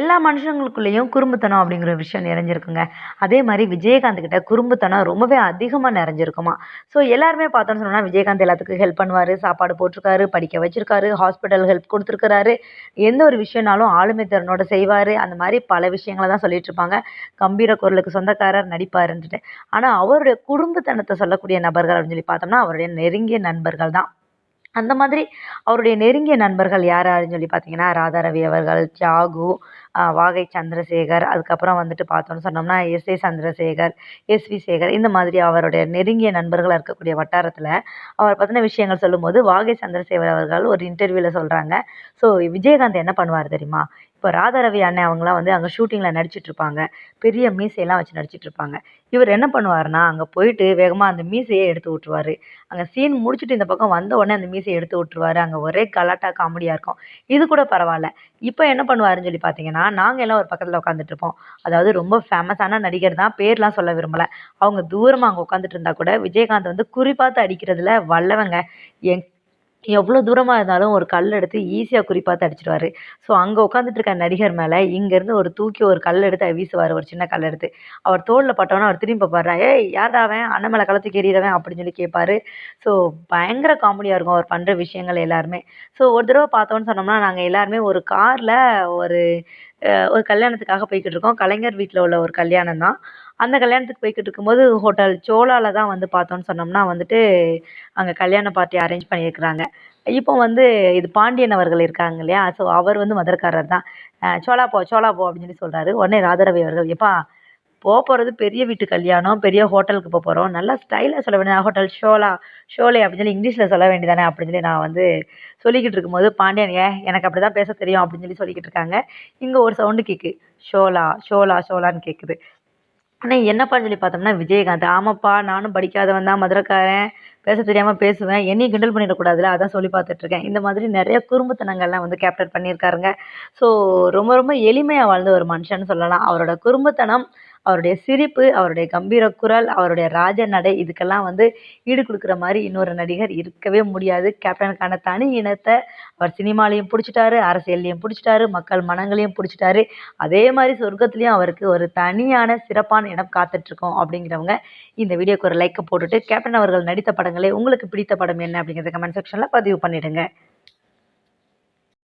எல்லா மனுஷங்களுக்குள்ளேயும் குறும்புத்தனம் அப்படிங்கிற ஒரு விஷயம் நிறைஞ்சிருக்குங்க. அதே மாதிரி விஜயகாந்த் கிட்ட குறும்புத்தனம் ரொம்பவே அதிகமாக நிறைஞ்சிருக்குமா. ஸோ எல்லாருமே பார்த்தோன்னு சொன்னால் விஜயகாந்த் எல்லாத்துக்கும் ஹெல்ப் பண்ணுவார் சாப்பாடு போட்டிருக்காரு படிக்க வச்சிருக்காரு ஹாஸ்பிட்டல் ஹெல்ப் கொடுத்துருக்காரு எந்த ஒரு விஷயம்னாலும் ஆளுமை திறனோட செய்வார். அந்த மாதிரி பல விஷயங்களை தான் சொல்லிட்டு இருப்பாங்க. கம்பீர குரலுக்கு சொந்தக்காரர் நடிப்பாருன்ட்டு ஆனால் அவருடைய குடும்பத்தனத்தை சொல்லக்கூடிய நபர்கள் அப்படின்னு சொல்லி பார்த்தோம்னா அவருடைய நெருங்கிய நண்பர்கள் தான். அந்த மாதிரி அவருடைய நெருங்கிய நண்பர்கள் யார் யாருன்னு சொல்லி பார்த்தீங்கன்னா ராதாரவி அவர்கள் தியாகு வாகை சந்திரசேகர் அதுக்கப்புறம் வந்துட்டு பார்த்தோன்னு சொன்னோம்னா S A Chandrasekhar S V Sekhar இந்த மாதிரி அவருடைய நெருங்கிய நண்பர்களாக இருக்கக்கூடிய வட்டாரத்தில் அவர் பற்றின விஷயங்கள் சொல்லும்போது வாகை சந்திரசேகர் அவர்கள் ஒரு இன்டர்வியூவில் சொல்கிறாங்க ஸோ விஜயகாந்த் என்ன பண்ணுவார் தெரியுமா? இப்போ ராதாரவி அண்ணன் அவங்களாம் வந்து அங்கே ஷூட்டிங்கில் நடிச்சிட்டு இருப்பாங்க பெரிய மீசையெல்லாம் வச்சு நடிச்சிட்டு இருப்பாங்க இவர் என்ன பண்ணுவார்னா அங்கே போயிட்டு வேகமாக அந்த மீசையை எடுத்து விட்ருவாரு அங்கே சீன் முடிச்சுட்டு இந்த பக்கம் வந்த உடனே அந்த மீசையை எடுத்து விட்ருவாரு அங்கே ஒரே கலாட்டா காமெடியாக இருக்கும். இது கூட பரவாயில்ல. இப்போ என்ன பண்ணுவாருன்னு சொல்லி பார்த்தீங்கன்னா நாங்கள் எல்லாம் ஒரு பக்கத்தில் உட்காந்துட்டு இருப்போம். அதாவது ரொம்ப ஃபேமஸான நடிகர் தான் பேர்லாம் சொல்ல விரும்பலை. அவங்க தூரமாக அங்கே உட்காந்துட்டு இருந்தால் கூட விஜயகாந்த் வந்து குறிப்பாத்து அடிக்கிறதுல வல்லவங்க. எங் எவ்வளோ தூரமாக இருந்தாலும் ஒரு கல் எடுத்து ஈஸியாக குறிப்பாத்து அடிச்சிடுவார் ஸோ அங்கே உட்காந்துட்டு இருக்க நடிகர் மேலே இங்கேருந்து ஒரு தூக்கி ஒரு கல் எடுத்து வீசுவார் ஒரு சின்ன கல் எடுத்து. அவர் தோளில் பட்டோன்னே அவர் திரும்பி பார்ப்பாரா. ஏய் யார்டா அவன்? அண்ணன் மேலே கழுத்துக்கு எறிகிறவன் அப்படின்னு சொல்லி கேட்பாரு. ஸோ பயங்கர காமெடியாக இருக்கும் அவர் பண்ணுற விஷயங்கள் எல்லாருமே. ஸோ ஒரு தடவை பார்த்தோன்னு சொன்னோம்னா நாங்கள் எல்லாருமே ஒரு காரில் ஒரு ஒரு கல்யாணத்துக்காக போய்கிட்டு இருக்கோம். கலைஞர் வீட்டில் உள்ள ஒரு கல்யாணம் தான் அந்த கல்யாணத்துக்கு போய்கிட்டு இருக்கும்போது ஹோட்டல் சோலாவில் தான் வந்து பார்த்தோன்னு சொன்னோம்னா வந்துட்டு அங்கே கல்யாண பார்ட்டி அரேஞ்ச் பண்ணியிருக்கிறாங்க. இப்போ வந்து இது பாண்டியன் அவர்கள் இருக்காங்க இல்லையா? ஸோ அவர் வந்து மதுரக்காரர் தான். சோலா போ சோலா போ அப்படின்னு சொல்லி சொல்கிறாரு உடனே ராதாரவி அவர்கள் எப்பா போக போகிறது பெரிய வீட்டு கல்யாணம் பெரிய ஹோட்டலுக்கு போக போகிறோம் நல்லா ஸ்டைலாக சொல்ல வேண்டியது ஹோட்டல் ஷோலா ஷோலே அப்படின்னு சொல்லி இங்கிலீஷில் சொல்ல வேண்டியதானே அப்படின்னு சொல்லி நான் வந்து சொல்லிக்கிட்டு இருக்கும்போது பாண்டியன் ஏ எனக்கு அப்படி தான் பேச தெரியும் அப்படின்னு சொல்லி சொல்லிக்கிட்டு இருக்காங்க. இங்கே ஒரு சவுண்டு கேட்கு ஷோலா ஷோலா ஷோலான்னு கேட்குது ஆனால் என்னப்பான்னு சொல்லி பார்த்தோம்னா விஜயகாந்த். ஆமாப்பா நானும் படிக்காதவன் தான் மதுரைக்காரன். பேச தெரியாமல் பேசுவேன். என்னையும் கிண்டல் பண்ணிடக்கூடாதுல அதான் சொல்லி பார்த்துட்ருக்கேன். இந்த மாதிரி நிறைய குறும்புத்தனங்கள்லாம் வந்து கேப்டர் பண்ணியிருக்காருங்க. ஸோ ரொம்ப ரொம்ப எளிமையாக வாழ்ந்த ஒரு மனுஷன்னு சொல்லலாம். அவரோட குறும்புத்தனம் அவருடைய சிரிப்பு அவருடைய கம்பீர குரல் அவருடைய ராஜ நடை இதுக்கெல்லாம் வந்து ஈடு கொடுக்குற மாதிரி இன்னொரு நடிகர் இருக்கவே முடியாது. கேப்டனுக்கான தனி இனத்தை அவர் சினிமாலையும் பிடிச்சிட்டாரு அரசியல்லையும் பிடிச்சிட்டாரு மக்கள் மனங்களையும் பிடிச்சிட்டாரு. அதே மாதிரி சொர்க்கத்துலேயும் அவருக்கு ஒரு தனியான சிறப்பான இடம் காத்துட்ருக்கோம் அப்படிங்கிறவங்க இந்த வீடியோக்கு ஒரு லைக்கை போட்டுட்டு கேப்டன் அவர்கள் நடித்த படங்களே உங்களுக்கு பிடித்த படம் என்ன அப்படிங்கிறத கமெண்ட் செக்ஷனில் பதிவு பண்ணிவிடுங்க